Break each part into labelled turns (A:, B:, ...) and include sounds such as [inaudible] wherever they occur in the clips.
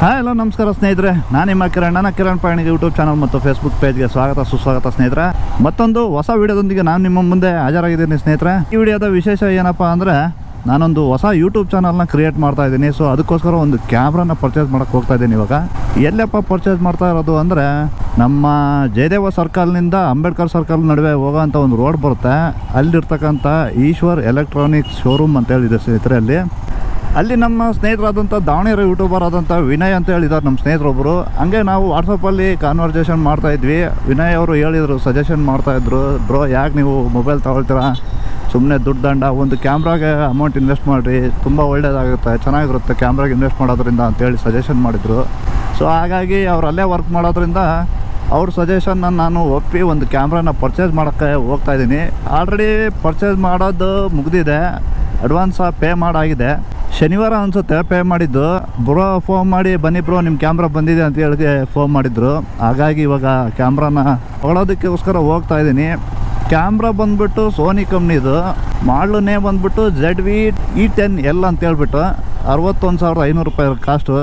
A: Hi, hello, ನಮಸ್ಕಾರ ಸ್ನೇಹಿತರೆ. ನಾನು ನಿಮ್ಮ ಕಿರಣ್. ನನ್ನ ಕಿರಣ್ ಪಾಣಿಗೆ ಯೂಟ್ಯೂಬ್ ಚಾನಲ್ ಮತ್ತು ಫೇಸ್ಬುಕ್ ಪೇಜ್ಗೆ ಸ್ವಾಗತ, ಸುಸ್ವಾಗತ ಸ್ನೇಹಿತರೆ. ಮತ್ತೊಂದು ಹೊಸ ವಿಡಿಯೋದೊಂದಿಗೆ ನಾನು ನಿಮ್ಮ ಮುಂದೆ ಹಾಜರಾಗಿದ್ದೀನಿ ಸ್ನೇಹಿತರೆ. ಈ ವಿಡಿಯೋದ ವಿಶೇಷ ಏನಪ್ಪ ಅಂದರೆ, ನಾನೊಂದು ಹೊಸ ಯೂಟ್ಯೂಬ್ ಚಾನಲ್ನ ಕ್ರಿಯೇಟ್ ಮಾಡ್ತಾ ಇದ್ದೀನಿ. ಸೊ ಅದಕ್ಕೋಸ್ಕರ ಒಂದು ಕ್ಯಾಮ್ರಾನ ಪರ್ಚೇಸ್ ಮಾಡೋಕೆ ಹೋಗ್ತಾ ಇದ್ದೀನಿ ಇವಾಗ. ಎಲ್ಲಪ್ಪ ಪರ್ಚೇಸ್ ಮಾಡ್ತಾ ಇರೋದು ಅಂದರೆ, ನಮ್ಮ ಜಯದೇವ ಸರ್ಕಲ್ನಿಂದ ಅಂಬೇಡ್ಕರ್ ಸರ್ಕಲ್ ನಡುವೆ ಹೋಗೋಂಥ ಒಂದು ರೋಡ್ ಬರುತ್ತೆ. ಅಲ್ಲಿರ್ತಕ್ಕಂಥ ಈಶ್ವರ್ ಎಲೆಕ್ಟ್ರಾನಿಕ್ಸ್ ಶೋರೂಮ್ ಅಂತ ಹೇಳಿದೆ ಸ್ನೇಹಿತರೆ ಅಲ್ಲಿ. ಅಲ್ಲಿ ನಮ್ಮ ಸ್ನೇಹಿತರಾದಂಥ ದಾವಣಗೆರೆ ಯೂಟ್ಯೂಬರ್ ಆದಂಥ ವಿನಯ್ ಅಂತ ಹೇಳಿದ್ದಾರೆ ನಮ್ಮ ಸ್ನೇಹಿತರೊಬ್ಬರು ಹಂಗೆ ನಾವು ವಾಟ್ಸಪ್ಪಲ್ಲಿ ಕಾನ್ವರ್ಸೇಷನ್ ಮಾಡ್ತಾ ಇದ್ವಿ. ವಿನಯ್ ಅವರು ಹೇಳಿದರು ಸಜೆಷನ್ ಮಾಡ್ತಾಯಿದ್ರು ಬ್ರೋ, ಯಾಕೆ ನೀವು ಮೊಬೈಲ್ ತಗೊಳ್ತೀರಾ? ಸುಮ್ಮನೆ ದುಡ್ಡು ದಂಡ, ಒಂದು ಕ್ಯಾಮ್ರಾಗೆ ಅಮೌಂಟ್ ಇನ್ವೆಸ್ಟ್ ಮಾಡಿರಿ. ತುಂಬ ಒಳ್ಳೆಯದಾಗುತ್ತೆ ಚೆನ್ನಾಗಿರುತ್ತೆ ಕ್ಯಾಮ್ರಾಗೆ ಇನ್ವೆಸ್ಟ್ ಮಾಡೋದ್ರಿಂದ ಅಂತೇಳಿ ಸಜೆಷನ್ ಮಾಡಿದರು. ಸೊ ಹಾಗಾಗಿ ಅವ್ರು ಅಲ್ಲೇ ವರ್ಕ್ ಮಾಡೋದ್ರಿಂದ ಅವ್ರ ಸಜೆಷನ್ನ ನಾನು ಒಪ್ಪಿ ಒಂದು ಕ್ಯಾಮ್ರಾನ ಪರ್ಚೇಸ್ ಮಾಡೋಕ್ಕೆ ಹೋಗ್ತಾ ಇದ್ದೀನಿ. ಆಲ್ರೆಡಿ ಪರ್ಚೇಸ್ ಮಾಡೋದು ಮುಗಿದಿದೆ. ಅಡ್ವಾನ್ಸ ಪೇ ಮಾಡಾಗಿದೆ. ಶನಿವಾರ ಅನ್ಸುತ್ತೆ ಪೇ ಮಾಡಿದ್ದು. ಬ್ರೋ ಫೋನ್ ಮಾಡಿ, ಬನ್ನಿ ಬ್ರೋ ನಿಮ್ಮ ಕ್ಯಾಮ್ರಾ ಬಂದಿದೆ ಅಂತ ಹೇಳಿ ಫೋನ್ ಮಾಡಿದ್ರು. ಹಾಗಾಗಿ ಇವಾಗ ಕ್ಯಾಮ್ರಾನ ತೊಗೊಳೋದಕ್ಕೋಸ್ಕರ ಹೋಗ್ತಾ ಇದ್ದೀನಿ. ಕ್ಯಾಮ್ರಾ ಬಂದ್ಬಿಟ್ಟು ಸೋನಿ ಕಂಪ್ನಿದು ಮಾಡಲು ನೇಮ್ ಬಂದ್ಬಿಟ್ಟು Z V E ten L ಅಂತ ಹೇಳ್ಬಿಟ್ಟು ಅರವತ್ತೊಂದು ಸಾವಿರದ ಐನೂರು ರೂಪಾಯಿ ಕಾಸ್ಟು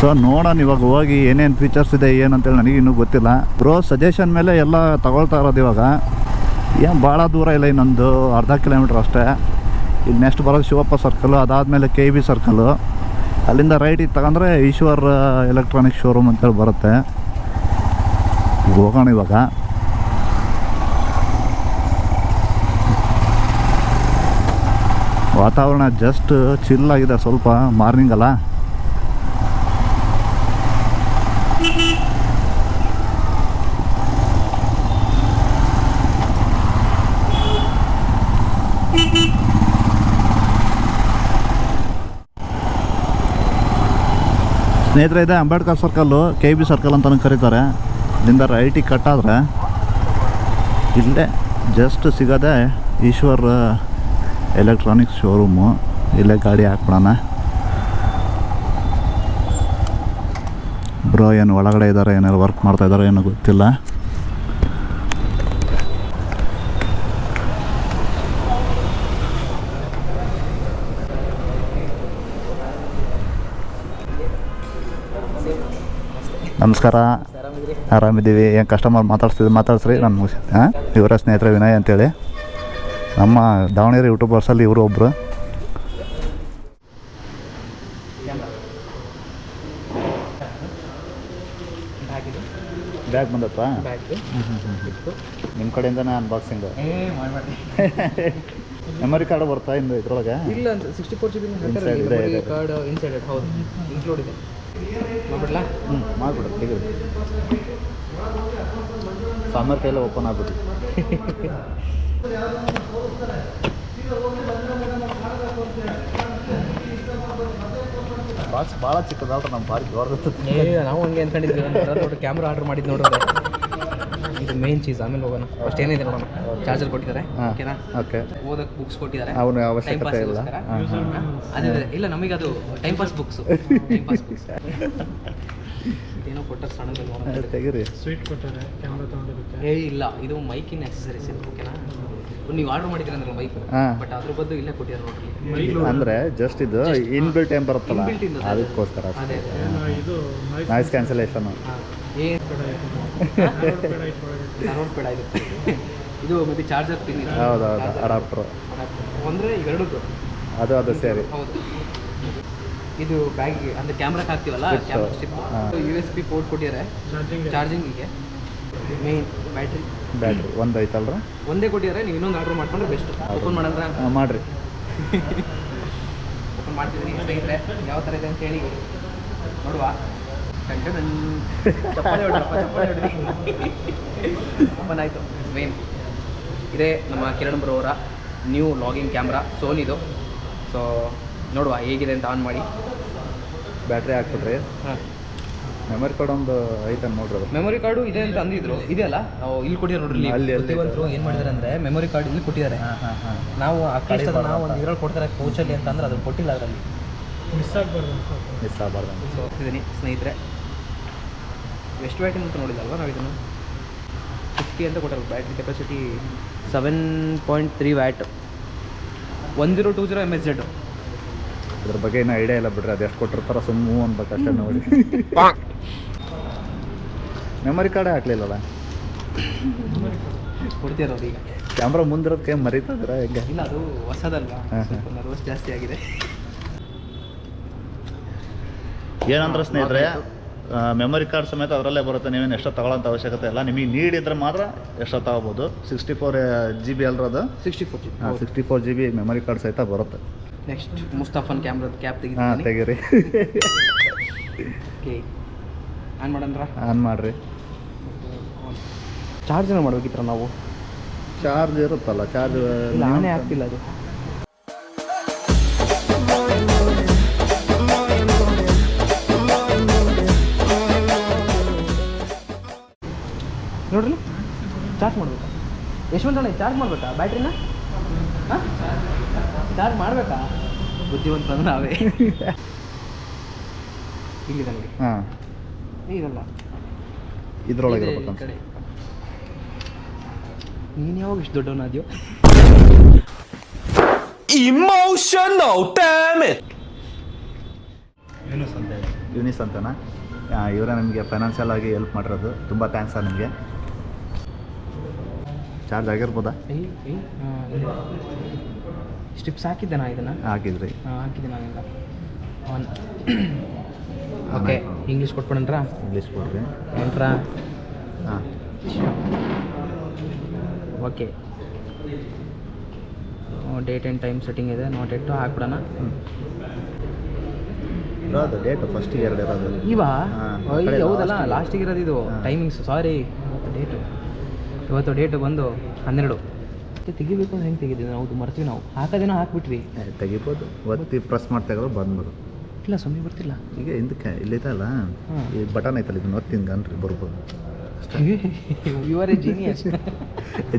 A: ಸೊ ನೋಡೋಣ ಇವಾಗ ಹೋಗಿ ಏನೇನು ಫೀಚರ್ಸ್ ಇದೆ ಏನಂತೇಳಿ ನನಗೆ ಇನ್ನೂ ಗೊತ್ತಿಲ್ಲ. ಬ್ರೋ ಸಜೆಷನ್ ಮೇಲೆ ಎಲ್ಲ ತಗೊಳ್ತಾ ಇರೋದು ಇವಾಗ. ಏನು ಭಾಳ ದೂರ ಇಲ್ಲ ಇನ್ನೊಂದು ಅರ್ಧ ಕಿಲೋಮೀಟ್ರ್ ಅಷ್ಟೇ. ಇಲ್ಲಿ ನೆಕ್ಸ್ಟ್ ಬರೋದು ಶಿವಪ್ಪ ಸರ್ಕಲು ಅದಾದಮೇಲೆ ಕೆ ಬಿ ಸರ್ಕಲ್ಲು ಅಲ್ಲಿಂದ ರೈಟಿಗೆ ತಗೊಂಡ್ರೆ ಈಶ್ವರ್ ಎಲೆಕ್ಟ್ರಾನಿಕ್ ಶೋರೂಮ್ ಅಂತೇಳಿ ಬರುತ್ತೆ. ಹೋಗೋಣ ಇವಾಗ. ವಾತಾವರಣ ಜಸ್ಟ್ ಚಿಲ್ ಆಗಿದೆ ಸ್ವಲ್ಪ ಮಾರ್ನಿಂಗ್ ಅಲ್ಲ. ಸ್ನೇಹಿತರೆ, ಇದೆ Ambedkar circle, K B circle ಅಂತಲೂ ಕರೀತಾರೆ. ಇಲ್ಲಿಂದ ರೈಟಿಗೆ ಕಟ್ಟಾದ್ರೆ ಇಲ್ಲೇ ಜಸ್ಟ್ ಸಿಗೋದೆ ಈಶ್ವರ್ ಎಲೆಕ್ಟ್ರಾನಿಕ್ಸ್ ಶೋರೂಮು ಇಲ್ಲೇ ಗಾಡಿ ಹಾಕ್ಬಿಡೋಣ. ಬ್ರೋ ಏನು ಒಳಗಡೆ ಇದ್ದಾರೆ ಏನಾರು ವರ್ಕ್ ಮಾಡ್ತಾ ಇದ್ದಾರೋ ಏನೋ ಗೊತ್ತಿಲ್ಲ. ನಮಸ್ಕಾರ. ಆರಾಮಿದ್ದೀವಿ. ಏನು ಕಸ್ಟಮರ್ ಮಾತಾಡ್ಸ್ತಿದ್ದು ಮಾತಾಡ್ಸ್ರಿ. ನಾನು ಮುಗಿಸಿ ಹಾಂ? ಇವರ ಸ್ನೇಹಿತರೆ ವಿನಯ್ ಅಂತೇಳಿ. ನಮ್ಮ ದಾವಣಗೆರೆ ಯೂಟ್ಯೂಬರ್ಸಲ್ಲಿ ಇವರು ಒಬ್ಬರು ಬ್ಯಾಗ್
B: ಬಂದಪ್ಪ
A: ನಿಮ್ಮ ಕಡೆಯಿಂದನೇ ಅನ್ಬಾಕ್ಸಿಂಗ್ ಮೆಮೊರಿ ಕಾರ್ಡ್ ಬರ್ತಾ ಇಂದು ಇದ್ರೊಳಗೆ?
B: ಇಲ್ಲ ಅಂತ sixty four G B
A: Inside ಇದೆ, ಇದೆ.
B: ಕಾರ್ಡ್ ಇನ್ಸೈಡೆಡ್ ಹೌದು. ಇನ್ಕ್ಲೂಡ್ ಇದೆ. ಮಾಡ್ಬಿಡ್ಲಾ?
A: ಹ್ಞೂ ಮಾಡಿಬಿಡು ತೆಗೆದು ಸಾಮರ್ಥ್ಯ ಎಲ್ಲ ಓಪನ್ ಆಗ್ಬಿಟ್ಟು ಭಾಳ ಭಾಳ ನಮ್ಮ ಭಾರಿ
B: ದೊಡ್ಡ ನಾವು ಹಂಗೆ ಅನ್ಕೊಂಡಿದ್ವಿ. ಕ್ಯಾಮ್ರಾ ಆರ್ಡರ್ ಮಾಡಿದ್ದು ನೋಡೋದು ಇದು ಮೇನ್ ಚೀಸ್ ಆಮೇಲೆ ಹೋಗೋಣ. ಫಸ್ಟ್ ಏನಿದೆ ನೋಡೋಣ. ಚಾರ್ಜರ್ ಕೊಟ್ಟಿದ್ದಾರೆ. ಓಕೆನಾ?
A: ಓಕೆ.
B: ಓದಕ್ಕೆ ಬುಕ್ಸ್ ಕೊಟ್ಟಿದ್ದಾರೆ.
A: ಅವನು ಅವಶ್ಯಕತೆ ಇಲ್ಲ.
B: ಅದೇ ಅದೇ. ಇಲ್ಲ ನಮಗೆ ಅದು time pass books time pass books ಏನೋ ಕೊಟ್ಟರೆ ಸಣ್ಣದಲ್ಲಿ ನೋಡೋಣ.
A: ತೆಗೀರಿ.
C: ಸ್ವೀಟ್ ಕೊಟ್ಟಾರೆ ಕ್ಯಾಮ್ರಾ ತೊಗೊಂಡಿದ್ದಕ್ಕೆ
B: ಏ ಇಲ್ಲ ಇದು ಮೈಕಿನ ಆಕ್ಸೆಸರೀಸ್ ಇದೆ ಓಕೆನಾ? ನೀವು ಆರ್ಡರ್ ಮಾಡಿದ್ರೆ ಅಂದ್ರೆ ಮೈಕ್ ಬಟ್ ಅದ್ರ ಬದ್ದು ಇಲ್ಲೇ ಕೊಟ್ಟಿದ್ದಾರೆ ನೋಡ್ರಿ.
A: ಅಂದ್ರೆ ಜಸ್ಟ್ ಇದು ಇನ್ ಬಿಲ್ಟ್ ಏನ್ ಬರುತ್ತಲ್ಲ. ಅದಕ್ಕೋಸ್ಕರ
B: ಅದೇ
C: ಇದು ನಾಯ್ಸ್
A: ನಾಯ್ಸ್ ಕ್ಯಾನ್ಸಲೇಷನ್
B: ಏನು ಇದು ಇದು ಮತ್ತೆ ಚಾರ್ಜರ್ ಪಿನ್ ಇದೆ.
A: ಹೌದೌದು ಅಡಾಪ್ಟರ್
B: ಅಂದರೆ ಇವೆರಡು
A: ಅದು ಅದು ಸರಿ.
B: ಹೌದು. ಇದು ಬ್ಯಾಗ್ ಅಂದ್ರೆ ಕ್ಯಾಮ್ರಾಕ್ ಹಾಕ್ತೀವಲ್ಲ?
A: Chips.
B: Camera strip U S P port ಕೊಟ್ಟಿದ್ದಾರೆ.
C: ಚಾರ್ಜಿಂಗ್
B: ಚಾರ್ಜಿಂಗಿಗೆ ಮೇನ್ ಬ್ಯಾಟ್ರಿ
A: ಬ್ಯಾಟ್ರಿ ಒಂದು ಐತಲ್ರ?
B: ಒಂದೇ ಕೊಟ್ಟಿದ್ದಾರೆ ನೀವು ಇನ್ನೊಂದು ಆರ್ಡರ್ ಮಾಡ್ಕೊಂಡ್ರೆ ಬೆಸ್ಟ್ ಓಪನ್
A: ಮಾಡಂದ್ರೆ ಮಾಡ್ರಿ. [laughs]
B: ಓಪನ್ ಮಾಡ್ತಿದ್ದೀನಿ ಯಾವ ಥರ ಇದೆ ಅಂತ ಹೇಳಿ. ನೋಡುವ. ಹೊಡ್ರಪ್ಪ, ಹೊಡ್ರಿ. ಓಪನ್ ಆಯಿತು. ಮೇನ್ ಇದೇ ನಮ್ಮ ಕಿರಣ್ ಬ್ರೋ ಅವರ ನ್ಯೂ ಲಾಗಿಂಗ್ ಕ್ಯಾಮ್ರಾ ಸೋನಿದು ಸೊ ನೋಡುವ ಹೇಗಿದೆ ಅಂತ ಆನ್ ಮಾಡಿ.
A: ಬ್ಯಾಟ್ರಿ ಹಾಕ್ಬಿಟ್ರಿ.
B: ಹಾಂ.
A: ಮೆಮರಿ ಕಾರ್ಡ್ ಒಂದು ಐತೆ ನೋಡ್ರಿ
B: ಮೆಮೊರಿ ಕಾರ್ಡು ಇದೆ ಅಂತ ಅಂದಿದ್ರು. ಇದೆ ಅಲ್ಲ? ನಾವು ಇಲ್ಲಿ ಕೊಟ್ಟಿದ್ದಾರೆ ನೋಡ್ರಿ ಇಲ್ಲಿ.
A: ಅಲ್ಲಿ.
B: ಬುದ್ಧಿವಂತರು ಏನು ಮಾಡಿದ್ದಾರೆ ಅಂದರೆ ಮೆಮೊರಿ ಕಾರ್ಡ್ ಇಲ್ಲಿ ಕೊಟ್ಟಿದ್ದಾರೆ.
A: ಹಾಂ ಹಾಂ
B: ನಾವು ಅಟ್ಲೀಸ್ಟ್ ನಾವು ಒಂದು ಇದ್ರಲ್ಲಿ ಕೊಡ್ತಾರೆ ಕೋಚಲ್ಲಿ ಅಂತಂದ್ರೆ ಅದನ್ನು ಕೊಟ್ಟಿಲ್ಲ ಅದರಲ್ಲಿ.
C: ಮಿಸ್ ಆಗಬಾರ್ದು
A: ಮಿಸ್ ಆಗಬಾರ್ದು
B: ಸೊ ಇದೀನಿ ಸ್ನೇಹಿತರೆ. ಎಷ್ಟು ಬ್ಯಾಟ್ರಿ ಅಂತ ನೋಡಿದಲ್ವ ನಾವು ಇದನ್ನು? ಫಿಫ್ಟಿ ಅಂತ ಕೊಟ್ಟರು battery capacity seven point three watt one zero two zero M S Z
A: ಅದ್ರ ಬಗ್ಗೆ ಏನೂ ಐಡಿಯಾ ಇಲ್ಲ ಬಿಡ್ರಿ ಅದು ಎಷ್ಟು ಕೊಟ್ಟಿರ್ತಾರ ಸುಮ್ಮನೆ ಅನ್ಬೇಕು ಅಷ್ಟೇ ನೋಡಿ. ಮೆಮೊರಿ ಕಾರ್ಡೇ [laughs] ಹಾಕ್ಲಿಲ್ಲಲ್ಲ?
B: ಕೊಡ್ತಿರೋದು ಈಗ?
A: ಕ್ಯಾಮ್ರಾ ಮುಂದಿರೋದು ಕೈ ಮರಿತದ್ರ ಹೆಂಗೆ?
B: ಇಲ್ಲ ಅದು ಹೊಸದಲ್ವಾ. ಸ್ವಲ್ಪ ನರ್ವಸ್ ಜಾಸ್ತಿ ಆಗಿದೆ.
A: ಏನಂದ್ರೆ ಸ್ನೇಹಿತರೆ ಮೆಮರಿ ಕಾರ್ಡ್ ಸಮೇತ ಅದರಲ್ಲೇ ಬರುತ್ತೆ. ನೀವೇನು ಎಷ್ಟೋ ತಗೊಳ್ಳೋಂಥ ಅವಶ್ಯಕತೆ ಇಲ್ಲ. ನಿಮಗೆ ನೀಡಿದ್ರೆ ಮಾತ್ರ ಎಷ್ಟೋ ತಗೋಬೋದು. Sixty four G B ಅಲ್ರದು
B: sixty four
A: sixty four G B memory card ಸಹಿತ ಬರುತ್ತೆ.
B: ನೆಕ್ಸ್ಟ್ ಮುಸ್ತಫನ್ ಕ್ಯಾಮ್ರದ ಕ್ಯಾಪ್
A: ಹಾಂ
B: ತೆಗಿದ್ದೀನಿ
A: ತೆಗೀರಿ.
B: ಓಕೆ ಆನ್ ಮಾಡಂದ್ರ
A: ಆನ್ ಮಾಡಿರಿ.
B: ಚಾರ್ಜ್ ಮಾಡ್ಬೇಕಿತ್ರ ನಾವು?
A: ಚಾರ್ಜ್ ಇರುತ್ತಲ್ಲ ಚಾರ್ಜ್
B: ಇಲ್ಲ ಆಗ್ತಿಲ್ಲ ಅದು. ಮಾಡ್ಬೇಕಾ. ಯಶವಂತಣ್ಣ ಚಾರ್ಜ್ ಮಾಡ್ಬೇಕಾ? ಬ್ಯಾಟ್ರಿನ? ಹಾಂ? ಚಾರ್ಜ್ ಮಾಡಬೇಕಾ? ಬುದ್ಧಿವಂತ ಅಂದ್ರೆ ನಾವೇ. ಇಲ್ಲಿದೆ ನೋಡಿ.
A: ಹಾಂ.
B: ಇದಲ್ಲ
A: ಇದ್ರೊಳಗೆ
B: ಕಡೆ. ನೀನು ಯಾವಾಗ ಇಷ್ಟು ದೊಡ್ಡವನಾದ್ಯೋ
D: ಇಮೋಷನ್ damn
A: ಯೂನಿಸ್ ಅಂತ ಯೂನಿಸ್ ಅಂತನಾ? ಇವರೇ ನಿಮಗೆ ಫೈನಾನ್ಷಿಯಲ್ ಆಗಿ ಹೆಲ್ಪ್ ಮಾಡಿರೋದು. ತುಂಬ ಥ್ಯಾಂಕ್ಸ್ ಸರ್ ನಿಮಗೆ. ಚಾರ್ಜ್ ಆಗಿರ್ಬೋದಾ?
B: ಸ್ಟ್ರಿಪ್ಸ್ ಹಾಕಿದ್ದೆ ನಾ ಇದನ್ನು.
A: ಹಾಕಿದ್ರಿ.
B: ಹಾಕಿದ್ದೆ ನಾವೆಲ್ಲ ಆನ್ [coughs] ಓಕೆ ಇಂಗ್ಲೀಷ್ ಕೊಟ್ಬಿಡನ್ರಾ
A: ಇಂಗ್ಲೀಷ್ ಕೊಡ್ರಿ.
B: ಎಂಟ್ರಾ
A: ಹಾಂ.
B: Okay. Date and time setting ಇದೆ. ನೋಟ್ ಇಟ್ಟು ಹಾಕ್ಬಿಡೋಣ.
A: ಇರೋದು ಡೇಟ್ ಫಸ್ಟ್ ಇಯರ್ ಇರೋದು.
B: ಇವಾ? ಹೌದಲ್ಲ ಲಾಸ್ಟಿಗೆ ಇರೋದು ಇದು. ಟೈಮಿಂಗ್ಸ್ ಸಾರಿ ಡೇಟು ಇವತ್ತು ಡೇಟು ಬಂದು ಹನ್ನೆರಡು. ತೆಗಿಬೇಕು ಅಂತ ಹೆಂಗೆ ತೆಗಿದ್ದೀವಿ ನಾವು ಮರ್ತೀವಿ ನಾವು. ಹಾಕೋದೇನೋ ಹಾಕ್ಬಿಟ್ವಿ.
A: ತೆಗಿಬೋದು. ಒತ್ತಿ ಪ್ರೆಸ್ ಮಾಡಿ ತೆಗೆದು ಬಂದ್ಬಿಡು.
B: ಇಲ್ಲ ಸುಮ್ಮನೆ ಬರ್ತಿಲ್ಲ.
A: ಈಗ ಹಿಂದಕ್ಕೆ ಇಲ್ಲಿದಲ್ಲ. ಈ ಬಟನ್ ಐತಲ್ಲ ಇದನ್ನ ಒತ್ತಿ ಹಿಂಗೆ ಅನ್ರಿ ಬರ್ಬೋದು.
B: You are a genius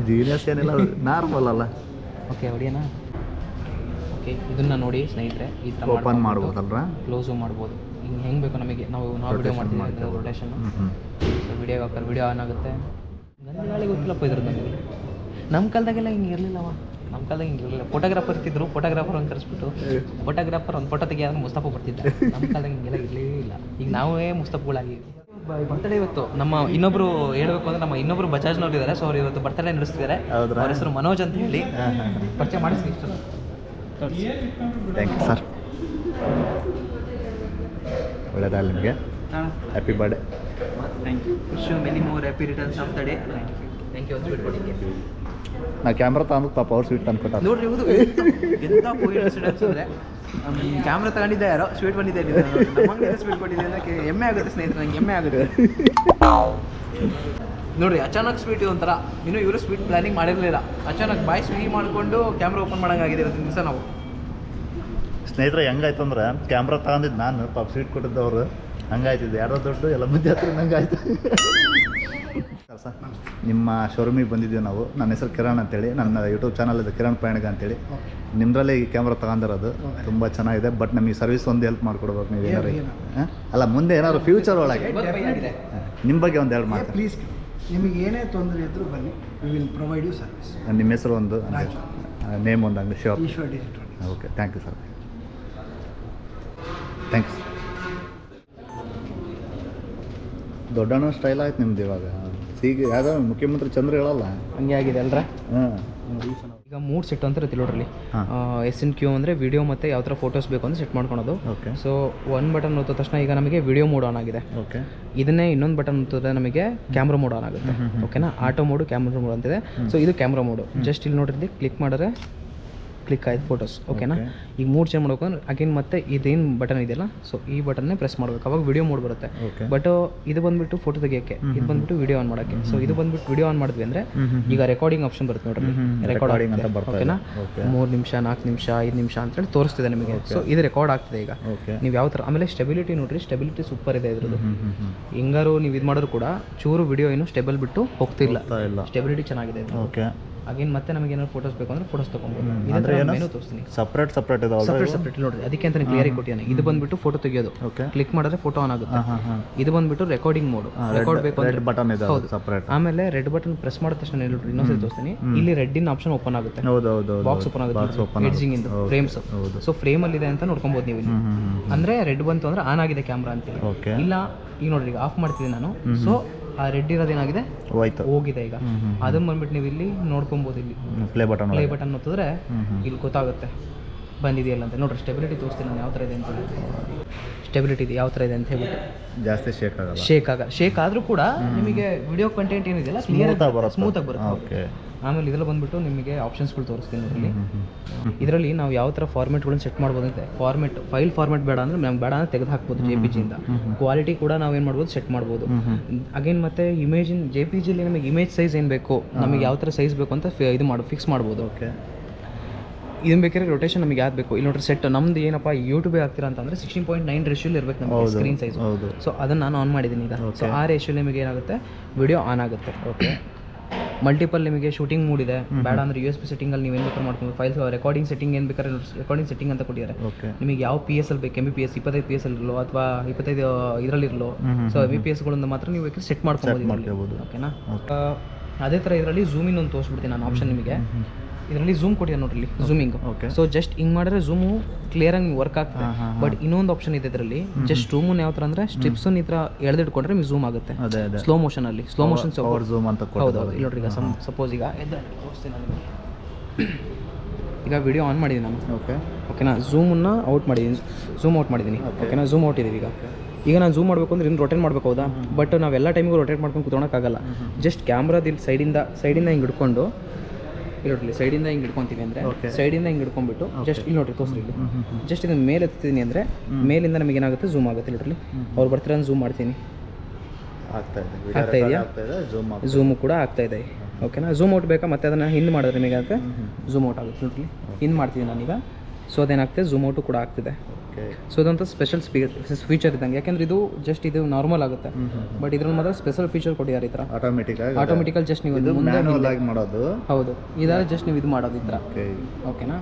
A: genius ಏನಿಲ್ಲ ನಾರ್ಮಲ್ ಅಲ್ಲ.
B: ಓಕೆ ಹೊಡಿಯೋಣ ಓಕೆ ಇದನ್ನ ನೋಡಿ ಸ್ನೇಹಿತರೆ ಈ ಥರ
A: ಓಪನ್ ಮಾಡ್ಬೋದಲ್ರ?
B: ಕ್ಲೋಸು ಮಾಡ್ಬೋದು. ಹಿಂಗೆ ಹೆಂಗೆ ಬೇಕು ನಮಗೆ? ನಾವು ನಾವು ವಿಡಿಯೋ ಮಾಡ್ತೀವಿ. ರೊಟೇಷನ್ ಸೊ ವಿಡಿಯೋ ಹಾಕೋರು ವಿಡಿಯೋ ಆನ್ ಆಗುತ್ತೆ. ಗಂಧ ಗಾಳಿ ಗೊತ್ತಿಲ್ಲಪ್ಪ ಇದ್ರ ನಮಗೆ. ನಮ್ಮ ಕಾಲದಾಗೆಲ್ಲ ಹಿಂಗೆ ಇರಲಿಲ್ಲವ. ನಮ್ಮ ಕಾಲದಾಗ ಹಿಂಗೆ ಇರಲಿಲ್ಲ. ಫೋಟೋಗ್ರಾಫರ್ ಇರ್ತಿದ್ರು ಫೋಟೋಗ್ರಾಫರ್ ಅಂತ ಕರೆಸ್ಬಿಟ್ಟು ಫೋಟೋಗ್ರಾಫರ್ ಒಂದು ಫೋಟೋ ತೆಗಿಯೋದ್ರೆ ಮುಸ್ತಫ ಬರ್ತಿದ್ದ. ನಮ್ಮ ಕಾಲದಾಗ ಹಿಂಗೆಲ್ಲ ಇರಲೇ ಇಲ್ಲ. ಈಗ ನಾವೇ ಮುಸ್ತಫಗಳಾಗಿವಿ ಬರ್ತಡೇ ಇವತ್ತು. ನಮ್ಮ ಇನ್ನೊಬ್ರು ಹೇಳ್ಬೇಕು ಅಂದ್ರೆ ನಮ್ಮ ಇನ್ನೊಬ್ರು ಬಜಾಜ್ನವ್ರು ಇದ್ದಾರೆ ಸೊ ಅವ್ರು ಇವತ್ತು ಬರ್ತಡೇ ನಡೆಸ್ತಿದ್ದಾರೆ? ಅವ್ರ ಹೆಸರು ಮನೋಜ್ ಅಂತ ಹೇಳಿ. ಪರಿಚಯ ಮಾಡಿಸಿ ಇಷ್ಟು.
A: ಥ್ಯಾಂಕ್ ಯು ಸರ್ ಒಳ್ಳೇದಾಗಲಿ ನಿಮಗೆ. Happy birthday
B: thank you wish you many more happy returns of the day thank you sweet ಕೊಟ್ಟಿಗೆ
A: ನಾ ಕ್ಯಾಮ್ರಾ ತಂದು ಪಾಪ ಅವ್ರು ಸ್ವೀಟ್ ತಂದ್ಕೊಟ್ಟ
B: ನೋಡ್ರಿ ಹೌದು ಎಂತ ಕೋಇನ್ಸಿಡೆನ್ಸ್ ಅಂದ್ರೆ ಕ್ಯಾಮ್ರಾ ತಗೊಂಡಿದ್ದೆ ಯಾರೋ ಸ್ವೀಟ್ ಬಂದಿದ್ದೆ ನಮಗೆ ಸ್ವೀಟ್ ಕೊಟ್ಟಿದ್ದೆ ಅಂದ್ರೆ ಹೆಮ್ಮೆ ಆಗುತ್ತೆ ಸ್ನೇಹಿತರೆ ನಂಗೆ ಹೆಮ್ಮೆ ಆಗುತ್ತೆ. ನೋಡ್ರಿ ಅಚಾನಕ್ ಸ್ವೀಟ್ ಇದು ಒಂಥರ ಇನ್ನು ಇವರು ಸ್ವೀಟ್ ಪ್ಲಾನಿಂಗ್ ಮಾಡಿರಲಿಲ್ಲ. ಅಚಾನಕ್ ಬಾಯ್ ಸ್ವೀ ಮಾಡಿಕೊಂಡು ಕ್ಯಾಮ್ರಾ ಓಪನ್ ಮಾಡೋಂಗಾಗಿದೆ ಇವತ್ತಿನ ದಿವಸ ನಾವು.
A: ಸ್ನೇಹಿತರೆ ಹೆಂಗಾಯ್ತು ಅಂದ್ರೆ ಕ್ಯಾಮ್ರಾ ತಗೊಂಡಿದ್ದು ನಾನು ಪಾಪ ಸ್ವೀಟ್ ಕೊಟ್ಟಿದ್ದವ್ರು. ಹಂಗಾಯ್ತಿದ್ದು ಯಾರೋ ದೊಡ್ಡ ಎಲ್ಲ ಬುದ್ಧಿ ಹತ್ರ ಹಂಗಾಯ್ತು ಸರ್ ನಿಮ್ಮ ಶೋರೂಮಿಗೆ ಬಂದಿದ್ದೀವಿ ನಾವು. ನನ್ನ ಹೆಸರು ಕಿರಣ್ ಅಂತೇಳಿ. ನನ್ನ ಯೂಟ್ಯೂಬ್ ಚಾನಲ್ ಇದೆ ಕಿರಣ್ ಪಯಣಿಗ ಅಂತೇಳಿ. ನಿಮ್ಮದ್ರಲ್ಲೇ ಈ ಕ್ಯಾಮ್ರಾ ತಗೊಂಡಿರೋದು. ತುಂಬ ಚೆನ್ನಾಗಿದೆ. ಬಟ್ ನಮಗೆ ಸರ್ವಿಸ್ ಒಂದು ಹೆಲ್ಪ್ ಮಾಡ್ಕೊಡ್ಬೇಕು ನೀವು ಏನಾರು ಹಾಂ? ಅಲ್ಲ ಮುಂದೆ ಏನಾದ್ರು ಫ್ಯೂಚರ್ ಒಳಗೆ. ನಿಮ್ಮ ಬಗ್ಗೆ ಒಂದು ಎರಡು ಮಾತು
E: ಪ್ಲೀಸ್ ನಿಮಗೆ ಏನೇ ತೊಂದರೆ ಇದ್ದರೂ ಬನ್ನಿ. We will provide you service
A: ನಿಮ್ಮ ಹೆಸರು ಒಂದು ನೇಮ್ ಒಂದು ಅಂಗಡಿ
E: Ishwar digital
A: okay thank you sir thanks Doddanna style ಆಯ್ತು ನಿಮ್ದು ಇವಾಗ. ಈಗ ಯಾವ್ದೋ ಮುಖ್ಯಮಂತ್ರಿ ಚಂದ್ರ ಹೇಳಲ್ಲ.
B: ಹಂಗೆ ಆಗಿದೆ ಅಲ್ರ?
A: ಹಾಂ.
B: ಈಗ ಮೂಡ್ ಸೆಟ್ ಅಂತ ಇರುತ್ತೆ ನೋಡ್ರಿ. ಎಸ್ ಎನ್ ಕ್ಯೂ ಅಂದರೆ ವಿಡಿಯೋ ಮತ್ತು ಯಾವ ಥರ ಫೋಟೋಸ್ ಬೇಕು ಅಂತ ಸೆಟ್ ಮಾಡ್ಕೊಳೋದು.
A: ಓಕೆ
B: ಸೊ ಒನ್ ಬಟನ್ ಒತ್ತಿದ ತಕ್ಷಣ ಈಗ ನಮಗೆ ವಿಡಿಯೋ ಮೋಡ್ ಆನ್ ಆಗಿದೆ.
A: ಓಕೆ
B: ಇದನ್ನೇ ಇನ್ನೊಂದು ಬಟನ್ ಒತ್ತಿದ್ರೆ ನಮಗೆ ಕ್ಯಾಮ್ರಾ ಮೋಡ್ ಆನ್ ಆಗುತ್ತೆ. ಓಕೆನಾ ಆಟೋ ಮೋಡು ಕ್ಯಾಮ್ರಾ ಮೋಡ್ ಅಂತಿದೆ. ಸೊ ಇದು ಕ್ಯಾಮ್ರಾ ಮೋಡು ಜಸ್ಟ್ ಇಲ್ಲಿ ನೋಡಿರ್ಲಿ ಕ್ಲಿಕ್ ಮಾಡಿದ್ರೆ ಕ್ಲಿಕ್ ಆಯ್ತು ಫೋಟೋಸ್ ಓಕೆನಾ ಈಗ ಮೂರು ಚೇಂಜ್ ಮಾಡ್ಬೇಕು ಅಂದ್ರೆ ಅಗೇನ್ ಮತ್ತೆ ಇದೇನು ಬಟನ್ ಇದೆಯಲ್ಲ? ಸೊ ಈ ಬಟನ್ನೇ ಪ್ರೆಸ್ ಮಾಡ್ಬೇಕು. ಅವಾಗ ವಿಡಿಯೋ ಮೋಡ್ ಬರುತ್ತೆ. ಬಟ್ ಇದು ಬಂದ್ಬಿಟ್ಟು ಫೋಟೋ ತೆಗಿಯೋಕ್ಕೆ ಇದು ಬಂದ್ಬಿಟ್ಟು ವಿಡಿಯೋ ಆನ್ ಮಾಡೋಕ್ಕೆ. ಸೊ ಇದು ಬಂದ್ಬಿಟ್ಟು ವಿಡಿಯೋ ಆನ್ ಮಾಡಿದ್ವಿ ಅಂದರೆ ಈಗ ರೆಕಾರ್ಡಿಂಗ್ ಆಪ್ಷನ್ ಬರುತ್ತೆ ನೋಡ್ರಿ.
A: ಹ್ಮ್, ಹ್ಮ್.
B: ರೆಕಾರ್ಡ್
A: Recording ಅಂತ ಬರ್ತಾ
B: ಓಕೆನಾ ಮೂರು ನಿಮಿಷ ನಾಲ್ಕು ನಿಮಿಷ ಐದು ನಿಮಿಷ ಅಂತೇಳಿ ತೋರಿಸ್ತಿದೆ ನಿಮಗೆ. ಸೊ ಇದು ರೆಕಾರ್ಡ್ ಆಗ್ತಿದೆ ಈಗ. ನೀವು ಯಾವ ಥರ ಆಮೇಲೆ ಸ್ಟೆಬಿಲಿಟಿ ನೋಡ್ರಿ ಸ್ಟೆಬಿಲಿಟಿ ಸೂಪರ್ ಇದೆ ಇದ್ರದ್ದು. ಹೆಂಗಾರು ನೀವು ಇದು ಮಾಡಿದ್ರು ಕೂಡ ಚೂರು ವಿಡಿಯೋ ಏನು ಸ್ಟೆಬಲ್ ಬಿಟ್ಟು ಹೋಗ್ತಿಲ್ಲ. ಸ್ಟೆಬಿಲಿಟಿ ಚೆನ್ನಾಗಿದೆ.
A: ಓಕೆ
B: ಅಗೇನ್ ಮತ್ತೆ ನಮಗೆ ಏನಾದ್ರು ಫೋಟೋಸ್ ಬೇಕು ಅಂದ್ರೆ ಫೋಟೋಸ್ ತೊಗೊಬೋದು.
A: ಅಂದ್ರೆ
B: ಇದೇ
A: ಏನು
B: ತೋರಿಸ್ತೀನಿ.
A: ಸಪ್ರೇಟ್ ಸಪ್ರೇಟ್
B: ಸಪ್ರೇಟ್ ಸಪ್ರೇಟ್ ನೋಡ್ರಿ ಅದಕ್ಕೆ ಅಂತ ಕ್ಲಿಯರ್ ಕೊಟ್ಟಿದ್ದಾನೆ. ಇದು ಬಂದ್ಬಿಟ್ಟು ಫೋಟೋ ತೆಗೆಯೋದು.
A: ಓಕೆ
B: ಕ್ಲಿಕ್ ಮಾಡಿದ್ರೆ ಫೋಟೋ ಆನ್ ಆಗುತ್ತೆ. ಇದು ಬಂದ್ಬಿಟ್ಟು ರೆಕಾರ್ಡಿಂಗ್ ಮೋಡ್ ರೆಕಾರ್ಡ್ ಬೇಕು
A: ರೆಡ್ ಬಟನ್ ಇದೆ
B: ಹೌದು.
A: ಸಪ್ರೇಟ್
B: ಆಮೇಲೆ ರೆಡ್ ಬಟನ್ ಪ್ರೆಸ್ ಮಾಡಿದ ತಕ್ಷಣ ನೋಡಿ ಇನ್ನೊಂದ್ಸರಿ ತೋರಿಸ್ತೀನಿ. ಇಲ್ಲಿ ರೆಡ್ ಇನ್ ಆಪ್ಷನ್ ಓಪನ್ ಆಗುತ್ತೆ.
A: ಹೌದು ಹೌದು ಹೌದು
B: ಬಾಕ್ಸ್ ಓಪನ್ ಆಗುತ್ತೆ ಎಡ್ಜಿಂಗ್ ಇಂದ ಫ್ರೇಮ್ಸ್
A: ಹೌದು.
B: ಸೊ ಫ್ರೇಮ್ ಅಲ್ಲಿ ಇದೆ ಅಂತ ನೋಡ್ಕೊಬಹುದು ನೀವು ಅಂದ್ರೆ ರೆಡ್ ಬಂತು ಅಂದ್ರೆ ಆನ್ ಆಗಿದೆ ಕ್ಯಾಮ್ರಾ ಅಂತ
A: ಓಕೆ
B: ಇಲ್ಲ ಈಗ ನೋಡ್ರಿ ಈಗ ಆಫ್ ಮಾಡ್ತೀನಿ ನಾನು. ಸೊ ಆ ರೆಡ್ ಇರೋದೇನಾಗಿದೆ
A: ಹೋಯ್ತು.
B: ಹೋಗಿದೆ ಈಗ. ಅದನ್ನ ಬಂದ್ಬಿಟ್ಟು ನೀವು ಇಲ್ಲಿ ನೋಡ್ಕೊಬೋದು ಇಲ್ಲಿ.
A: ಪ್ಲೇ ಬಟನ್
B: ಪ್ಲೇ ಬಟನ್ ಒತ್ತಿದ್ರೆ ಇಲ್ಲಿ ಗೊತ್ತಾಗುತ್ತೆ. ಬಂದಿದೆಯಲ್ಲ ಅಂತ. ನೋಡ್ರಿ ಸ್ಟೆಬಿಲಿಟಿ ತೋರಿಸ್ತೀನಿ ನಾನು ಯಾವ ಥರ ಇದೆ ಅಂತ. ಸ್ಟೆಬಿಲಿಟಿ ಇದೆ ಯಾವ ಥರ ಇದೆ ಅಂತ ಹೇಳ್ಬಿಟ್ಟು.
A: ಜಾಸ್ತಿ ಶೇಕ್ ಆಗಲ್ಲ.
B: ಶೇಕ್ ಆಗ ಶೇಕ್ ಆದರೂ ಕೂಡ ನಿಮಗೆ ವಿಡಿಯೋ ಕಂಟೆಂಟ್ ಏನಿದೆಯಲ್ಲ ಕ್ಲಿಯರ್
A: ಸ್ಮೂತ್
B: ಸ್ಮೂತಾಗಿ ಬರುತ್ತೆ.
A: ಓಕೆ
B: ಆಮೇಲೆ ಇದರಲ್ಲಿ ಬಂದ್ಬಿಟ್ಟು ನಿಮಗೆ ಆಪ್ಷನ್ಸ್ಗಳು ತೋರಿಸ್ತೀನಿ ಇದರಲ್ಲಿ. ಇದರಲ್ಲಿ ನಾವು ಯಾವ ಥರ ಫಾರ್ಮೆಟ್ಗಳನ್ನ ಸೆಟ್ ಮಾಡ್ಬೋದು ಅಂತ ಫಾರ್ಮೆಟ್ ಫೈಲ್ ಫಾರ್ಮೆಟ್ ಬೇಡ ಅಂದ್ರೆ ನಮ್ಗೆ ಬೇಡ ಅಂದ್ರೆ ತೆಗೆದು ಹಾಕ್ಬೋದು ಜೆ ಪಿ ಜಿಯಿಂದ ಕ್ವಾಲಿಟಿ ಕೂಡ ನಾವು ಏನು ಮಾಡ್ಬೋದು ಸೆಟ್ ಮಾಡ್ಬೋದು. ಅಗೇನ್ ಮತ್ತೆ ಇಮೇಜಿನ ಜೆ ಪಿ ಜಿಲಿ ನಮಗೆ ಇಮೇಜ್ ಸೈಜ್ ಏನು ಬೇಕು ನಮಗೆ ಯಾವ ಥರ ಸೈಜ್ ಬೇಕು ಅಂತ ಇದು ಮಾಡಿ ಫಿಕ್ಸ್ ಮಾಡ್ಬೋದು.
A: ಓಕೆ
B: ಇದನ್ನ ಬೇಕಾದ್ರೆ ರೊಟೇಷನ್ ನಮಗೆ ಯಾವ್ದು ಬೇಕು? ಇಲ್ಲಿ ನೋಡ್ರಿ ಸೆಟ್ ನಮ್ದು ಏನಪ್ಪ ಯೂಟ್ಯೂಬ್ ಆಗ್ತೀರಾ ಅಂತಂದ್ರೆ ಸಿಕ್ಸ್ಟೀನ್ ಪಾಯಿಂಟ್ ನೈನ್ ರೇಷಿಯಲ್ಲಿ ಇರಬೇಕು ನಮಗೆ ಸ್ಕ್ರೀನ್ ಸೈಜ್ ಸೊ ಅದನ್ನು ನಾನು ಆನ್ ಮಾಡಿದ್ದೀನಿ ಈಗ. ಸೊ ಆ ರೇಷಿಯಲ್ಲಿ ನಿಮಗೆ ಏನಾಗುತ್ತೆ? ವಿಡಿಯೋ ಆನ್ ಆಗುತ್ತೆ. ಓಕೆ ಮಲ್ಟಿಪಲ್ ನಿಮಗೆ ಶೂಟಿಂಗ್ ಮೂಡ್ ಇದೆ. ಬೇಡ ಅಂದ್ರೆ ಯು ಎಸ್ ಪಿ ಸೆಟ್ಟಿಂಗಲ್ಲಿ ನೀವು ಏನು ಬೇಕಾದ್ರೆ ಮಾಡ್ಕೊಂಡು ಫೈಲ್ಸ್ ರೆಕಾರ್ಡಿಂಗ್ ಸೆಟ್ಟಿಂಗ್ ಏನು ಬೇಕಾದ್ರೆ ರೆಕಾರ್ಡಿಂಗ್ ಸೆಟ್ಟಿಂಗ್ ಅಂತ ಕೊಟ್ಟಿದ್ದಾರೆ. ನಿಮಗೆ ಯಾವ ಪಿ ಎಸ್ ಎಲ್ ಬೇಕು ಎಂ ಬಿ ಪಿ ಎಸ್ ಇಪ್ಪತ್ತೈದು ಪಿ ಎಸ್ ಎಲ್ ಇರಲೋ ಅಥವಾ ಇಪ್ಪತ್ತೈದು ಇದರಲ್ಲಿರಲೋ. ಸೊ ಎಂ ಬಿ ಪಿ ಎಸ್ಗಳಿಂದ ಮಾತ್ರ ನೀವು ಬೇಕಾದ್ರೆ ಸೆಟ್ ಮಾಡ್ಕೊಬೋದು ಓಕೆನಾ ಅದೇ ತರ ಇದರಲ್ಲಿ ಝೂಮಿನ್ ಒಂದು ತೋರಿಸ್ಬಿಡ್ತೀನಿ ನಾನು ಆಪ್ಷನ್ ನಿಮಗೆ. ಇದರಲ್ಲಿ ಝೂಮ್ ಕೊಟ್ಟಿದ್ದಾರೆ ನೋಡ್ರಿ ಝೂಮಿಂಗ್. ಸೊ ಜಸ್ಟ್ ಹಿಂಗ್ ಮಾಡಿದ್ರೆ ಝೂಮು ಕ್ಲಿಯರಾಗಿ ವರ್ಕ್ ಆಗ್ತದೆ. ಬಟ್ ಇನ್ನೊಂದು ಆಪ್ಷನ್ ಇದೆ ಇದರಲ್ಲಿ. ಜಸ್ಟ್ ರೂಮ್ ಯಾವ ತರ ಅಂದ್ರೆ ಸ್ಟ್ರಿಪ್ಸ್ ಈ ತರ ಎಳೆದಿಟ್ಕೊಂಡ್ರೆ ನಿಮ್ಗೆ ಝೂಮ್ ಆಗುತ್ತೆ. ಸ್ಲೋ ಮೋಷನ್ ಅಲ್ಲಿ. ಸ್ಲೋ ಮೋಷನ್
A: ಝೂಮ್ ಅಂತ
B: ಹೌದು ನೋಡ್ರಿ ಈಗ ಸಪೋಸ್ ಈಗ. ಈಗ ವಿಡಿಯೋ ಆನ್ ಮಾಡಿದ್ದೀನಿ ನಾನು.
A: ಓಕೆ
B: ಓಕೆನಾ ಝೂಮನ್ನು ಔಟ್ ಮಾಡಿದ್ದೀನಿ ಝೂಮ್ ಔಟ್ ಮಾಡಿದ್ದೀನಿ ಓಕೆನಾ ಝೂಮ್ ಔಟ್ ಇದ್ದೀವಿ ಈಗ. ಈಗ ನಾನು ಝೂಮ್ ಮಾಡಬೇಕು ಅಂದ್ರೆ ಇನ್ನು ರೊಟೇಟ್ ಮಾಡಬೇಕು ಹೌದಾ? ಬಟ್ ನಾವೆಲ್ಲ ಟೈಮಿಗೂ ರೊಟೇಟ್ ಮಾಡ್ಕೊಂಡು ಕುತ್ಕೊಳಕ್ಕಾಗಲ್ಲ ಜಸ್ಟ್ ಕ್ಯಾಮ್ರಾದ ಇಲ್ಲಿ ಸೈಡಿಂದ ಸೈಡಿಂದ ಹಿಂಗೆ ಹಿಡ್ಕೊಂಡು ಇಲ್ಲಿ ನೋಡ್ರಿ ಸೈಡಿಂದ ಹಿಂಗೆ ಹಿಡ್ಕೊಂತೀವಿ ಅಂದರೆ. ಸೈಡಿಂದ ಹಿಂಗೆ ಹಿಡ್ಕೊಂಡ್ಬಿಟ್ಟು ಜಸ್ಟ್ ಇಲ್ಲಿ ನೋಡ್ರಿ ತೋರಿಸ್ರಿ ಇಲ್ಲಿ. ಜಸ್ಟ್ ಇದನ್ನ ಮೇಲೆ ಎತ್ತೀನಿ ಅಂದರೆ ಮೇಲಿಂದ ನಮಗೆ ಏನಾಗುತ್ತೆ? ಝೂಮ್ ಆಗುತ್ತೆ ಇಲ್ಲಿ ಅವ್ರು ಬರ್ತಾರೆ ಝೂಮ್ ಮಾಡ್ತೀನಿ.
A: ಆಗ್ತಾ ಇದೆ.
B: ಆಗ್ತಾ ಇದೆಯಾ?
A: ಝೂಮ್
B: ಕೂಡ ಆಗ್ತಾ ಇದೆ. ಓಕೆನಾ ಝೂಮ್ ಔಟ್ ಬೇಕಾ? ಮತ್ತೆ ಅದನ್ನು ಹಿಂದ್ ಮಾಡಿದ್ರೆ ನಿಮಗೆ ಆಗುತ್ತೆ? ಝೂಮ್ ಔಟ್ ಆಗುತ್ತೆ ನೋಡ್ರಿ ಹಿಂದ್ ಮಾಡ್ತೀನಿ ನಾನೀಗ. ಸೊ ಅದೇನಾಗ್ತದೆ? ಝೂಮ್ ಔಟು ಕೂಡ ಆಗ್ತಿದೆ. ಸೊ ಅದಂತ ಸ್ಪೆಷಲ್ ಫೀಚರ್ ಇದ್ದಂಗೆ. ಯಾಕೆಂದ್ರೆ ಇದು ಜಸ್ಟ್ ಇದು ನಾರ್ಮಲ್ ಆಗುತ್ತೆ. ಬಟ್ ಇದ್ರಲ್ಲಿ ಮಾತ್ರ ಸ್ಪೆಷಲ್ ಫೀಚರ್ ಕೊಟ್ಟಿದ್ದಾರೆ ಈ ಥರ?
A: ಆಟೋಮೆಟಿಕ್
B: ಆಟೋಮೆಟಿಕಲ್ ಜಸ್ಟ್ ನೀವು
A: ಮಾಡೋದು.
B: ಹೌದು. ಇದಾದ್ರೆ ಜಸ್ಟ್ ನೀವು ಇದು ಮಾಡೋದು ಈ ಥರ. ಓಕೆನಾ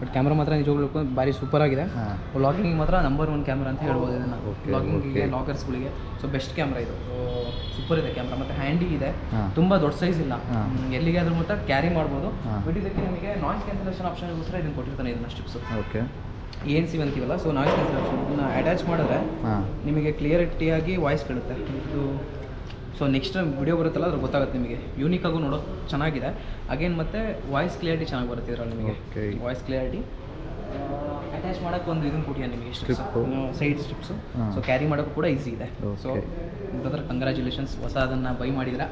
B: ಬಟ್ ಕ್ಯಾಮ್ರಾ ಮಾತ್ರ ನಿಜವಾಗ್ಲೂ ಭಾರಿ ಸೂಪರ್ ಆಗಿದೆ. ಲಾಗಿಂಗ್ ಮಾತ್ರ ನಂಬರ್ ಒನ್ ಕ್ಯಾಮ್ರಾ ಅಂತ ಹೇಳ್ಬೋದು ಇದನ್ನು. ವ್ಲಾಗಿಂಗಿಗೆ ಲಾಕರ್ಸ್ಗಳಿಗೆ ಸೊ ಬೆಸ್ಟ್ ಕ್ಯಾಮ್ರಾ ಇದು. ಸೂಪರ್ ಇದೆ ಕ್ಯಾಮ್ರಾ ಮತ್ತು ಹ್ಯಾಂಡಿ ಇದೆ. ತುಂಬ ದೊಡ್ಡ ಸೈಜ್ ಇಲ್ಲ. ಎಲ್ಲಿಗೆ ಆದ್ರೂ ಮಾತ್ರ ಕ್ಯಾರಿ ಮಾಡ್ಬೋದು. ಬಟ್ ಇದಕ್ಕೆ ನಿಮಗೆ ನಾಯ್ಸ್ ಕ್ಯಾನ್ಸಲೇಷನ್ ಆಪ್ಷನ್ಗೋಸ್ಕರ ಇದನ್ನು ಕೊಟ್ಟಿರ್ತಾನೆ ಇದನ್ನ ಸ್ಟಿಪ್ಸ್
A: ಓಕೆ
B: ಏನ್ ಸಿ ಅಂತೀವಲ್ಲ ಸೊ ನಾಯ್ಸ್ ಕ್ಯಾನ್ಸಲೇಷನ್ ಇದನ್ನ ಅಟ್ಯಾಚ್ ಮಾಡಿದ್ರೆ ನಿಮಗೆ ಕ್ಲಿಯರಿಟಿಯಾಗಿ ವಾಯ್ಸ್ ಕೇಳುತ್ತೆ. ಇದು ಸೊ ನೆಕ್ಸ್ಟ್ ವಿಡಿಯೋ ಬರುತ್ತಲ್ಲ ಅದ್ರ ಗೊತ್ತಾಗುತ್ತೆ ನಿಮಗೆ. ಯೂನಿಕ್ ಆಗು ನೋಡೋ ಚೆನ್ನಾಗಿದೆ. ಅಗೇನ್ ಮತ್ತೆ ವಾಯ್ಸ್ ಕ್ಲಿಯರಿಟಿ ಚೆನ್ನಾಗಿ ಬರುತ್ತೆ ಇದರಲ್ಲಿ ನಿಮಗೆ. ವಾಯ್ಸ್ ಕ್ಲಿಯರಿಟಿ ಅಟ್ಯಾಚ್ ಮಾಡೋಕೆ ಒಂದು ಇದನ್ನು ಕೊಟ್ಟಿಯ ನಿಮಗೆ. Side strips. ಸೊ ಕ್ಯಾರಿ ಮಾಡೋಕೆ ಕೂಡ ಈಸಿ ಇದೆ. ಸೊ. ಬ್ರದರ್ ಕಂಗ್ರ್ಯಾಚುಲೇಷನ್ಸ್ ಹೊಸ ಅದನ್ನು ಬೈ ಮಾಡಿದ್ರ?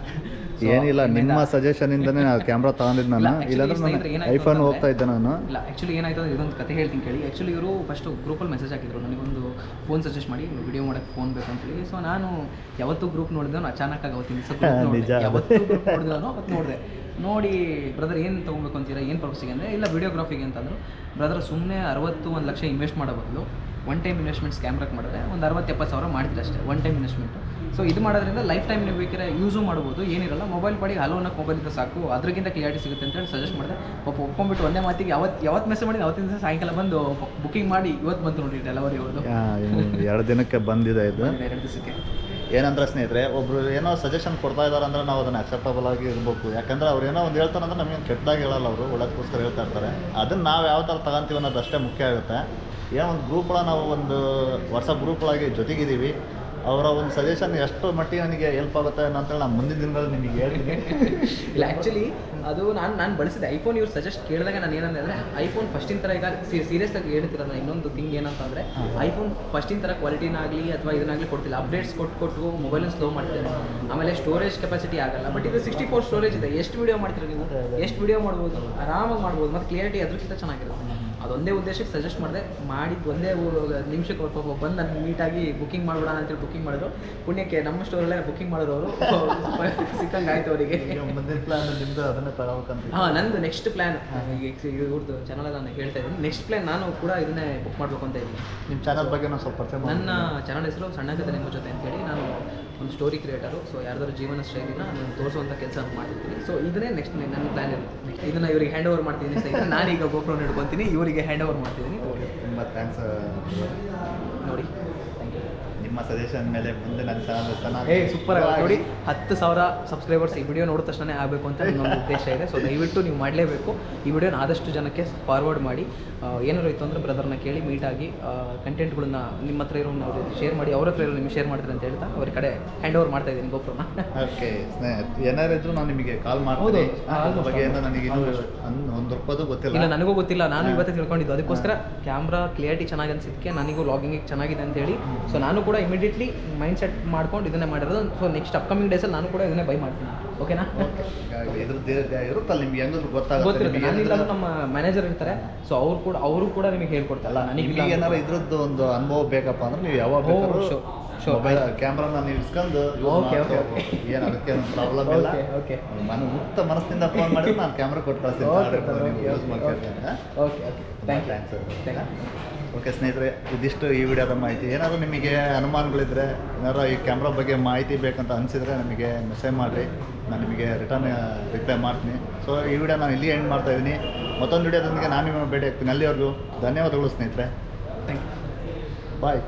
A: ಏನಿಲ್ಲ ನಿಮ್ಮ ಸಜೆಷನ್ ಇಂದನೇ ಕ್ಯಾಮ್ರಾ ತಗೊಂಡಿದ್ದು ನಾನು. ಇಲ್ಲಾಂದ್ರೆ ನಾನು ಐಫೋನ್ ಹೋಗ್ತಾ ಇದ್ದೆ ನಾನು.
B: ಇಲ್ಲ ಆ್ಯಕ್ಚುಲಿ ಏನಾಯ್ತು ಅಂದ್ರೆ ಇದೊಂದು ಕತೆ ಹೇಳ್ತೀನಿ ಕೇಳಿ. ಆ್ಯಕ್ಚುಲಿ ಇವರು ಫಸ್ಟು ಗ್ರೂಪಲ್ಲಿ ಮೆಸೇಜ್ ಹಾಕಿದ್ರು. ನನಗೊಂದು ಫೋನ್ ಸಜೆಸ್ಟ್ ಮಾಡಿ ವಿಡಿಯೋ ಮಾಡೋಕ್ಕೆ ಫೋನ್ ಬೇಕು ಅಂತೇಳಿ ಸೊ ನಾನು ಯಾವತ್ತೂ ಗ್ರೂಪ್ ನೋಡಿದವನು ಅಚಾನಕ್ ಆಗಿ ಅವತ್ತಿನ ದಿವಸ
A: ನಿಜ.
B: ಯಾವತ್ತೂ ಗ್ರೂಪ್ ನೋಡಿದವನು ಅವತ್ತು ನೋಡಿದೆ. ನೋಡಿ ಬ್ರದರ್ ಏನು ತೊಗೊಬೇಕು ಅಂತೀರಾ ಏನು ಪರ್ಪಸ್ಗೆ ಅಂದರೆ ಇಲ್ಲ ವಿಡಿಯೋಗ್ರಾಫಿಗೆ ಅಂತಂದ್ರು ಬ್ರದರ್ ಸುಮ್ಮನೆ ಅರವತ್ತು ಒಂದು ಲಕ್ಷ ಇನ್ವೆಸ್ಟ್ ಮಾಡೋ ಬದಲು ಒನ್ ಟೈಮ್ ಇನ್ವೆಸ್ಟ್ಮೆಂಟ್ಸ್ ಕ್ಯಾಮ್ರಾಕ್ಕೆ ಮಾಡಿದ್ರೆ ಒಂದು ಅರವತ್ತೆಪ್ಪತ್ತು ಸಾವಿರ ಮಾಡ್ತೀರಿ ಅಷ್ಟೇ ಒನ್ ಟೈಮ್ ಇನ್ವೆಸ್ಟ್ಮೆಂಟು ಸೊ ಇದು ಮಾಡೋದ್ರಿಂದ ಲೈಫ್ ಟೈಮ್ ನೀವು ಬೇಕಾದ್ರೆ ಯೂಸು ಮಾಡ್ಬೋದು. ಏನಿರಲ್ಲ ಮೊಬೈಲ್ ಪಾಡಿಗೆ ಹಲೋ ಅನ್ನೋಕೆ ಮೊಬೈಲ್ ಇದ್ದರೆ ಸಾಕು. ಅದಕ್ಕಿಂತ ಕ್ಲಿಯಾರಿಟಿ ಸಿಗುತ್ತೆ ಅಂತೇಳಿ ಸಜೆಸ್ಟ್ ಮಾಡಿದೆ. ಪಾಪ ಒಪ್ಕೊಂಡ್ಬಿಟ್ಟು ಒಂದೇ ಮಾತಿಗೆ ಯಾವತ್ತು ಯಾವತ್ತು ಮೆಸೇಜ್ ಮಾಡಿ ಅವತ್ತಿನ ದಿನ ಸಾಯಂಕಾಲ ಬಂದು ಬುಕಿಂಗ್ ಮಾಡಿ ಇವತ್ತು ಬಂತು ನೋಡಿ ಡೆಲಿವರಿ ಅವ್ರದ್ದು.
A: ಎರಡು ದಿನಕ್ಕೆ ಬಂದಿದೆ ಇದು.
B: ಎರಡು ದಿವಸಕ್ಕೆ.
A: ಏನಂದ್ರೆ ಸ್ನೇಹಿತರೆ ಒಬ್ರು ಏನೋ ಸಜೆಷನ್ ಕೊಡ್ತಾ ಇದ್ದಾರೆ ಅಂದ್ರೆ ನಾವು ಅದನ್ನ ಅಕ್ಸೆಪ್ಟಬಲ್ ಆಗಿ ಇರಬೇಕು. ಯಾಕಂದ್ರೆ ಅವ್ರು ಏನೋ ಒಂದು ಹೇಳ್ತಾರೆ ಅಂದ್ರೆ ನಮಗೆ ಕೆಟ್ಟದಾಗಿ ಹೇಳಲ್ಲ ಅವರು ಒಳ್ಳೆದಕ್ಕೋಸ್ಕರ ಹೇಳ್ತಾ ಇರ್ತಾರೆ. ಅದನ್ನ ನಾವು ಯಾವ ಥರ ತಗೊಂತೀವಿ ಅನ್ನೋದು ಅಷ್ಟೇ ಮುಖ್ಯ ಆಗುತ್ತೆ. ಏನೋ ಒಂದು ಗ್ರೂಪ್ ಒಳಗೆ ನಾವು ಒಂದು ವಾಟ್ಸಪ್ ಗ್ರೂಪ್ ಒಳಗೆ ಜೊತೆಗಿದ್ದೀವಿ. ಅವರ ಒಂದು ಸಜೆಷನ್ ಎಷ್ಟು ಮಟ್ಟಿಗೆ ನನಗೆ ಹೆಲ್ಪ್ ಆಗುತ್ತೆ ಅಂತೇಳಿ ನಾನು ಮುಂದಿನ ದಿನಗಳಲ್ಲಿ ನಿಮಗೆ ಹೇಳ್ತೀನಿ.
B: ಇಲ್ಲ ಆ್ಯಕ್ಚುಲಿ ಅದು ನಾನು ನಾನು ಬಳಸಿದೆ ಐಫೋನ್ ಇವ್ರು ಸಜೆಸ್ಟ್ ಕೇಳಿದಾಗ ನಾನು ಏನಂದ್ರೆ ಅಂದರೆ ಐಫೋನ್ ಫಸ್ಟಿನ ಥರ ಈಗ ಸೀರಿಯಸ್ ಆಗಿ ಹೇಳ್ತಿರ ನಾನು ಇನ್ನೊಂದು ಥಿಂಗ್ ಏನಂತಂದರೆ ಐಫೋನ್ ಫಸ್ಟಿನ ಥರ ಕ್ವಾಲಿಟಿನಾಗಲಿ ಅಥವಾ ಇದನ್ನಾಗಲಿ ಕೊಡ್ತಿಲ್ಲ. ಅಪ್ಡೇಟ್ಸ್ ಕೊಟ್ಟು ಕೊಟ್ಟು ಮೊಬೈಲನ್ನು ಸ್ಲೋ ಮಾಡ್ತಿದ್ದಾರೆ ಆಮೇಲೆ ಸ್ಟೋರೇಜ್ ಕೆಪಾಸಿಟಿ ಆಗಲ್ಲ. ಬಟ್ ಇದು ಸಿಕ್ಸ್ಟಿ ಫೋರ್ ಸ್ಟೋರೇಜ್ ಇದೆ. ಎಷ್ಟು ವಿಡಿಯೋ ಮಾಡ್ತೀರಾ ನೀವು? ಎಷ್ಟು ವಿಡಿಯೋ ಮಾಡ್ಬೋದು? ಆರಾಮಾಗಿ ಮಾಡ್ಬೋದು. ಮತ್ತು ಕ್ಲಿಯರಿಟಿ ಅದಕ್ಕಿಂತ ಚೆನ್ನಾಗಿರುತ್ತೆ. ಅದೊಂದೇ ಉದ್ದೇಶಕ್ಕೆ ಸಜೆಸ್ಟ್ ಮಾಡಿದೆ. ಮಾಡಿದ್ದು ಒಂದೇ ನಿಮಿಷಕ್ಕೆ ಅವ್ರು ಪಾಪ ಬಂದು ನಾನು ನೀಟಾಗಿ ಬುಕಿಂಗ್ ಮಾಡ್ಬಿಡೋಣ ಅಂತೇಳಿ ಬುಕ್ಕಿಂಗ್ ಮಾಡಿದ್ರು. ಪುಣ್ಯಕ್ಕೆ ನಮ್ಮ ಸ್ಟೋರಲ್ಲೇ ಬುಕ್ಕಿಂಗ್ ಮಾಡಿದ್ರು ಅವರು [laughs] ಸಿಕ್ಕಂಗೆ ಆಯ್ತು ಅವರಿಗೆ
A: ಮುಂದಿನ ಪ್ಲಾನ್ ನಿಮ್ದು ಅದನ್ನ ತಗೋಬೇಕಂತ
B: ಹಾಂ ನಂದು ನೆಕ್ಸ್ಟ್ ಪ್ಲ್ಯಾನ್ ಇವ್ರದ್ದು ಚಾನಲ್ ನಾನು ಹೇಳ್ತಾ ಇದ್ದೀನಿ. ನೆಕ್ಸ್ಟ್ ಪ್ಲ್ಯಾನ್ ನಾನು ಕೂಡ ಇದನ್ನೇ ಬುಕ್ ಮಾಡಬೇಕು ಅಂತ ಇದ್ದೀನಿ.
A: ನಿಮ್ಮ ಚಾನಲ್ ಬಗ್ಗೆ ನಾನು ಸ್ವಲ್ಪ
B: ನನ್ನ ಚಾನಲ್ ಹೆಸರು ಸಣ್ಣ ಕತೆ ನಿಮ್ಮ ಜೊತೆ ಅಂತೇಳಿ ನಾನು ಒಂದು ಸ್ಟೋರಿ ಕ್ರಿಯೇಟರು ಸೊ ಯಾರ್ದಾದ್ರು ಜೀವನ ಶೈಲಿನ ನಾನು ತೋರಿಸುವಂಥ ಕೆಲಸ ಮಾಡ್ತೀನಿ ಸೊ ಇದನ್ನೇ ನೆಕ್ಸ್ಟ್ ನನ್ನ ಪ್ಲ್ಯಾನ್ ಇರುತ್ತೆ. ಇದನ್ನು ಇವರಿಗೆ ಹ್ಯಾಂಡ್ ಓವರ್ ಮಾಡ್ತಿದ್ದೀನಿ ಸ್ನೇಹಿತರೆ ನಾನೀಗ ಗೋಪ್ರೋ ಹಿಡ್ಕೊತೀನಿ ಇವರಿಗೆ ಹ್ಯಾಂಡ್ ಓವರ್ ಮಾಡ್ತಿದ್ದೀನಿ.
A: ತುಂಬ ಥ್ಯಾಂಕ್ಸ್
B: ನೋಡಿ.
A: ನಿಮ್ಮ ಸಜೆಷನ್ ಮೇಲೆ ಮುಂದೆ ನನ್ನ ಚಾನಲ್
B: ಏ
A: ಚೆನ್ನಾಗಿ
B: ಸೂಪರ್ ಆಗಿ ನೋಡಿ ಹತ್ತು ಸಾವಿರ ಸಬ್ಸ್ಕ್ರೈಬರ್ಸ್ ಈ ವಿಡಿಯೋ ನೋಡಿದ ತಕ್ಷಣ ಆಗಬೇಕು ಅಂತ ನಮ್ಮ ಉದ್ದೇಶ ಇದೆ. ಸೊ ದಯವಿಟ್ಟು ನೀವು ಮಾಡಲೇಬೇಕು. ಈ ವಿಡಿಯೋನ ಆದಷ್ಟು ಜನಕ್ಕೆ ಫಾರ್ವರ್ಡ್ ಮಾಡಿ. ಏನಾರು ಇತ್ತು ಅಂದರೆ ಬ್ರದರ್ನ ಕೇಳಿ ಮೀಟ್ ಆಗಿ ಕಂಟೆಂಟ್ಗಳನ್ನ ನಿಮ್ಮ ಹತ್ರ ಇರೋ ಶೇರ್ ಮಾಡಿ ಅವ್ರ ಹತ್ರ ಇರೋ ನಿಮ್ಗೆ ಶೇರ್ ಮಾಡ್ತಾರೆ ಅಂತ ಹೇಳ್ತಾ ಅವ್ರ ಕಡೆ ಹ್ಯಾಂಡ್ ಓವರ್ ಮಾಡ್ತಾ ಇದ್ದೀನಿ ಗೋಪ್ರೋನ
A: ಓಕೆ ಏನಾರು ಇದ್ರು ನಾನು ನಿಮಗೆ ಕಾಲ್ ಮಾಡ್ಬೋದು ಬಗ್ಗೆ ಏನೋ. ನನಗೆ ಒಂದು ರೂಪಾಯಿದು
B: ಇಲ್ಲ
A: ಗೊತ್ತಿಲ್ಲ
B: ನನಗೂ ಗೊತ್ತಿಲ್ಲ. ನಾನು ಇವತ್ತೇ ತಿಳ್ಕೊಂಡಿದ್ದು. ಅದಕ್ಕೋಸ್ಕರ ಕ್ಯಾಮ್ರಾ ಕ್ಲಿಯರಿಟಿ ಚೆನ್ನಾಗಿ ಅನ್ಸಿದ್ದಕ್ಕೆ ನನಗೂ ಲಾಗಿಂಗ್ ಚೆನ್ನಾಗಿದೆ ಅಂತ ಹೇಳಿ. ಸೊ ನಾನು ಕೂಡ ಇಮಿಡಿಯೇಟ್ಲಿ ಮೈಂಡ್ ಸೆಟ್ ಮಾಡ್ಕೊಂಡು ಇದನ್ನೇ ಮಾಡಿರೋದು. ಸೊ ನೆಕ್ಸ್ಟ್ ಅಪ್ಕಮಿಂಗ್ ಡೇಸಲ್ಲಿ ನಾನು ಕೂಡ ಇದನ್ನೇ ಬೈ ಮಾಡ್ತೀನಿ. ಓಕೆನಾ
A: ಇರುತ್ತಲ್ಲ ನಿಮ್ಗೆ ಹೆಂಗದ್ರು ಗೊತ್ತಾಗುತ್ತೆ
B: ನಾನಿಲ್ಲ ನಮ್ಮ ಮ್ಯಾನೇಜರ್ ಇರ್ತಾರೆ. ಸೊ ಅವ್ರು ಕೂಡ ಅವರು ಕೂಡ ನಿಮಗೆ ಹೇಳ್ಕೊಡ್ತಾರಲ್ಲ ನನಗೆ
A: ಏನಾರು ಇದ್ರದ್ದು ಒಂದು ಅನುಭವ ಬೇಕಪ್ಪ ಅಂದ್ರೆ ನೀವು ಯಾವಾಗ
B: ಓ,
A: ಬೇಕಾದ್ರೂ. ಮೊಬೈಲ್ ಕ್ಯಾಮ್ರಾನ ನೀವು ಇಸ್ಕೊಂಡು. ಏನು ಅದಕ್ಕೆ ಪ್ರಾಬ್ಲಮ್ ಇಲ್ಲ.
B: Okay.
A: ನಾನು ಮುಕ್ತ ಮನಸ್ಸಿಂದ ಫೋನ್ ಮಾಡಿದ್ರೆ ನಾನು ಕ್ಯಾಮ್ರಾ ಕೊಟ್ಟು ಕಳಿಸ್ತೀನಿ.
B: Okay okay thank you
A: thanks
B: thank
A: okay ಸ್ನೇಹಿತರೆ ಇದಿಷ್ಟು ಈ ವಿಡಿಯೋದ ಮಾಹಿತಿ. ಏನಾದರೂ ನಿಮಗೆ ಅನುಮಾನಗಳಿದ್ದರೆ ಏನಾದ್ರು ಈ ಕ್ಯಾಮ್ರಾ ಬಗ್ಗೆ ಮಾಹಿತಿ ಬೇಕಂತ ಅನಿಸಿದರೆ ನಮಗೆ ಮೆಸೇಜ್ ಮಾಡಿರಿ. ನಾನು ನಿಮಗೆ ರಿಟರ್ನ್ ರಿಪ್ಲೈ ಮಾಡ್ತೀನಿ. ಸೊ ಈ ವಿಡಿಯೋ ನಾನು ಇಲ್ಲಿ ಎಂಡ್ ಮಾಡ್ತಾ ಇದ್ದೀನಿ. ಮತ್ತೊಂದು ವಿಡಿಯೋದೊಂದಿಗೆ ನಾನು ನಿಮಗೆ ಭೇಟಿ ಆಗ್ತೀನಿ ಅಲ್ಲಿವರೆಗೂ ಧನ್ಯವಾದಗಳು ಸ್ನೇಹಿತರೆ.
B: Thank you
A: bye